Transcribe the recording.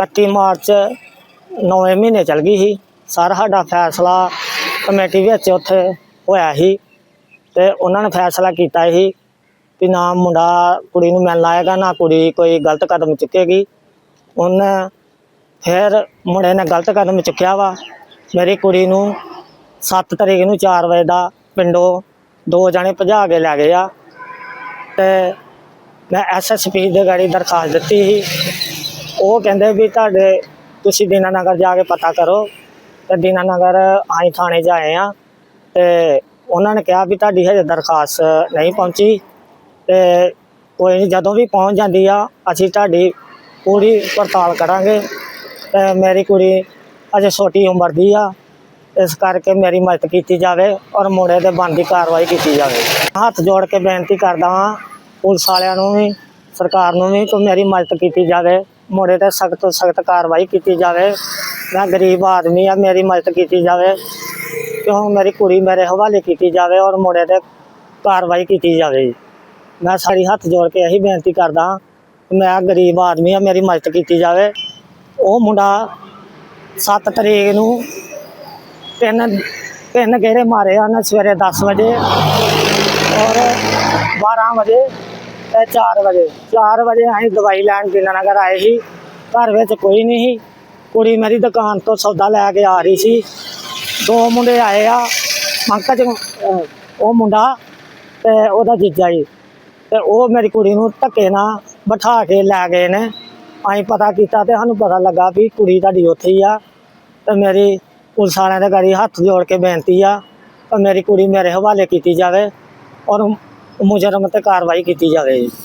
31 March ਨੌਵੇਂ ਮਹੀਨੇ ਚਲ ਗਈ ਸੀ। ਸਰ ਸਾਡਾ ਫੈਸਲਾ ਕਮੇਟੀ ਵਿੱਚ ਉੱਥੇ ਹੋਇਆ ਸੀ ਤੇ ਉਹਨਾਂ ਨੇ ਫੈਸਲਾ ਕੀਤਾ ਸੀ ਕਿ ਨਾ ਮੁੰਡਾ ਕੁੜੀ ਨੂੰ ਮਿਲਣ ਆਏਗਾ, ਨਾ ਕੁੜੀ ਕੋਈ ਗਲਤ ਕਦਮ ਚੁੱਕੇਗੀ। ਉਹਨੇ ਫਿਰ ਮੁੰਡੇ ਨੇ ਗਲਤ ਕਦਮ ਚੁੱਕਿਆ ਵਾ। ਮੇਰੀ ਕੁੜੀ ਨੂੰ 7 ਤਰੀਕ ਨੂੰ 4 ਵਜੇ ਦਾ ਪਿੰਡੋਂ ਦੋ ਜਾਣੇ ਭਜਾ ਕੇ ਲੈ ਗਏ ਆ ਤੇ ਮੈਂ ਐਸਐਸਪੀ ਦੇ ਗਾੜੀ ਦਰਖਾਸਤ ਦਿੱਤੀ ਸੀ। ਉਹ ਕਹਿੰਦੇ ਵੀ ਤੁਹਾਡੇ ਤੁਸੀਂ ਦੀਨਾਨਗਰ ਜਾ ਕੇ ਪਤਾ ਕਰੋ ਤੇ ਦੀਨਾਨਗਰ ਆਈ ਥਾਣੇ 'ਚ ਆਏ ਆ ਤੇ ਉਹਨਾਂ ਨੇ ਕਿਹਾ ਵੀ ਤੁਹਾਡੀ ਹਜੇ ਦਰਖਾਸਤ ਨਹੀਂ ਪਹੁੰਚੀ ਤੇ ਕੋਈ ਨਹੀਂ ਜਦੋਂ ਵੀ ਪਹੁੰਚ ਜਾਂਦੀ ਆ, ਅਸੀਂ ਤੁਹਾਡੀ ਪੂਰੀ ਪੜਤਾਲ ਕਰਾਂਗੇ ਤੇ ਮੇਰੀ ਕੁੜੀ ਅਜੇ ਛੋਟੀ ਉਮਰ ਦੀ ਆ, ਇਸ ਕਰਕੇ ਮੇਰੀ ਮਦਦ ਕੀਤੀ ਜਾਵੇ ਔਰ ਮੁੰਡੇ ਦੇ ਬਣਦੀ ਕਾਰਵਾਈ ਕੀਤੀ ਜਾਵੇ। ਹੱਥ ਜੋੜ ਕੇ ਬੇਨਤੀ ਕਰਦਾ ਹਾਂ ਪੁਲਿਸ ਵਾਲਿਆਂ ਨੂੰ ਵੀ, ਸਰਕਾਰ ਨੂੰ ਵੀ ਕਿ ਮੇਰੀ ਮਦਦ ਕੀਤੀ ਜਾਵੇ। ਮੁੰਡੇ ਤੇ ਸਖਤ ਤੋਂ ਸਖਤ ਕਾਰਵਾਈ ਕੀਤੀ ਜਾਵੇ। ਮੈਂ ਗਰੀਬ ਆਦਮੀ ਆ, ਮੇਰੀ ਮਦਦ ਕੀਤੀ ਜਾਵੇ ਕਿਉਂ ਮੇਰੀ ਕੁੜੀ ਮੇਰੇ ਹਵਾਲੇ ਕੀਤੀ ਜਾਵੇ ਔਰ ਮੁੰਡੇ ਤੇ ਕਾਰਵਾਈ ਕੀਤੀ ਜਾਵੇ ਮੈਂ ਸਾਰੀ ਹੱਥ ਜੋੜ ਕੇ ਇਹੀ ਬੇਨਤੀ ਕਰਦਾ ਮੈਂ ਗਰੀਬ ਆਦਮੀ ਆ, ਮੇਰੀ ਮਦਦ ਕੀਤੀ ਜਾਵੇ। ਉਹ ਮੁੰਡਾ 7 ਤਰੀਕ ਨੂੰ ਤਿੰਨ ਤਿੰਨ ਗੇੜੇ ਮਾਰੇ ਹਨ ਸਵੇਰੇ 10 ਵਜੇ ਔਰ 12 ਵਜੇ ਤੇ 4 ਵਜੇ। 4 ਵਜੇ ਅਸੀਂ ਦਵਾਈ ਲੈਣ ਨਗਰ ਆਏ ਸੀ। ਘਰ ਵਿੱਚ ਕੋਈ ਨਹੀਂ ਸੀ। ਕੁੜੀ ਮੇਰੀ ਦੁਕਾਨ ਤੋਂ ਸੌਦਾ ਲੈ ਕੇ ਆ ਰਹੀ ਸੀ। ਦੋ ਮੁੰਡੇ ਆਏ ਆ, ਪੰਕਜ ਉਹ ਮੁੰਡਾ ਤੇ ਉਹਦਾ ਜੀਜਾ ਜੀ। ਤੇ ਉਹ ਮੇਰੀ ਕੁੜੀ ਨੂੰ ਧੱਕੇ ਨਾਲ ਬਿਠਾ ਕੇ ਲੈ ਗਏ ਨੇ। ਅਸੀਂ ਪਤਾ ਕੀਤਾ ਤੇ ਸਾਨੂੰ ਪਤਾ ਲੱਗਾ ਵੀ ਕੁੜੀ ਤੁਹਾਡੀ ਉੱਥੇ ਹੀ ਆ। ਤੇ ਮੇਰੀ ਪੁਲਿਸ ਵਾਲਿਆਂ ਦੇ ਗਾੜੀ ਹੱਥ ਜੋੜ ਕੇ ਬੇਨਤੀ ਆ ਕਿ ਮੇਰੀ ਕੁੜੀ ਮੇਰੇ ਹਵਾਲੇ ਕੀਤੀ ਜਾਵੇ। ਔਰ ਮੁਜਰਮ ਤੇ ਕਾਰਵਾਈ ਕੀਤੀ ਜਾਵੇ। ਜੀ